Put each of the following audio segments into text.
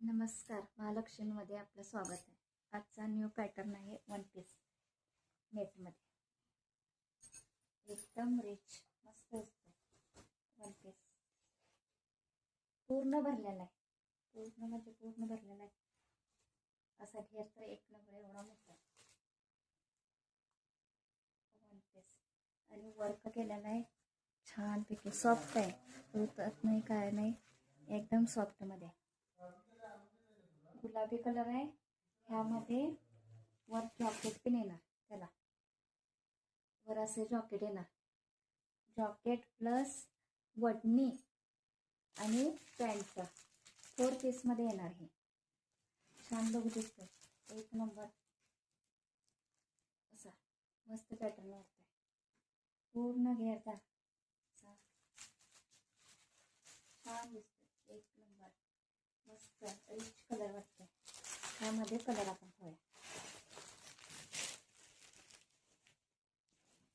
नमस्कार महालक्ष्मीमध्ये आपलं स्वागत आहे. आजचा न्यू पॅटर्न आहे वन पीस नेटमध्ये एकदम रिच मस्त असतं वन पीस पूर्ण भरलेला आहे. पूर्ण म्हणजे पूर्ण भरलेला आहे. असा घेर तर एक नंबर एवढा मोठा वन पीस आणि वर्क केलेला आहे. छानपैकी सॉफ्ट आहे. रुतत नाही काय नाही. एकदम सॉफ्टमध्ये गुलाबी कलर आहे. ह्यामध्ये वर जॉकेट पण येणार त्याला. वर असे जॉकेट येणार. जॉकेट प्लस वडणी आणि पॅन्टचा. फोर पीसमध्ये येणार हे. छान बघू दिसतंय. एक नंबर असा. मस्त पॅटर्न वाटत पूर्ण घेरदार छान दिसतोय. एक नंबर मस्त रिच कलर वाटतंय. ह्यामध्ये कलर आपण ठेवूया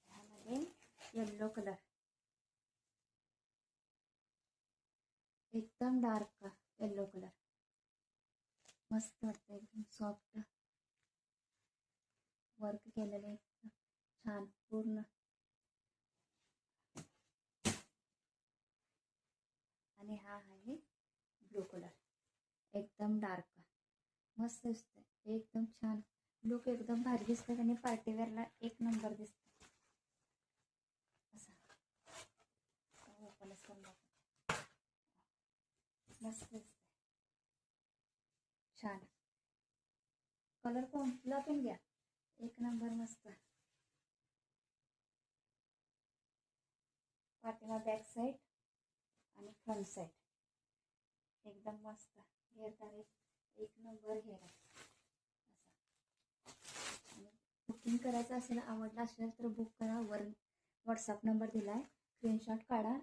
ह्यामध्ये येल्लो कलर एकदम डार्क येल्लो कलर मस्त वाटतं एकदम सॉफ्ट वर्क केलेलं छान, पूर्ण. आणि हा आहे ब्लू कलर एकदम डार्क मस्त दिसतंय. एकदम छान. लुक एकदम भारी दिसतं आणि पार्टीवेअरला एक नंबर दिसतं छान. कलर कोणला पण घ्या. एक नंबर मस्त. पाठीमा बॅक साईड आणि फ्रंट साईड एकदम मस्त. घेरदार एक नंबर घेर असा. बुकिंग करायचं असेल आवडलं असेल तर बुक करा. वर व्हॉट्सअप नंबर दिला आहे स्क्रीनशॉट काढा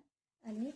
आणि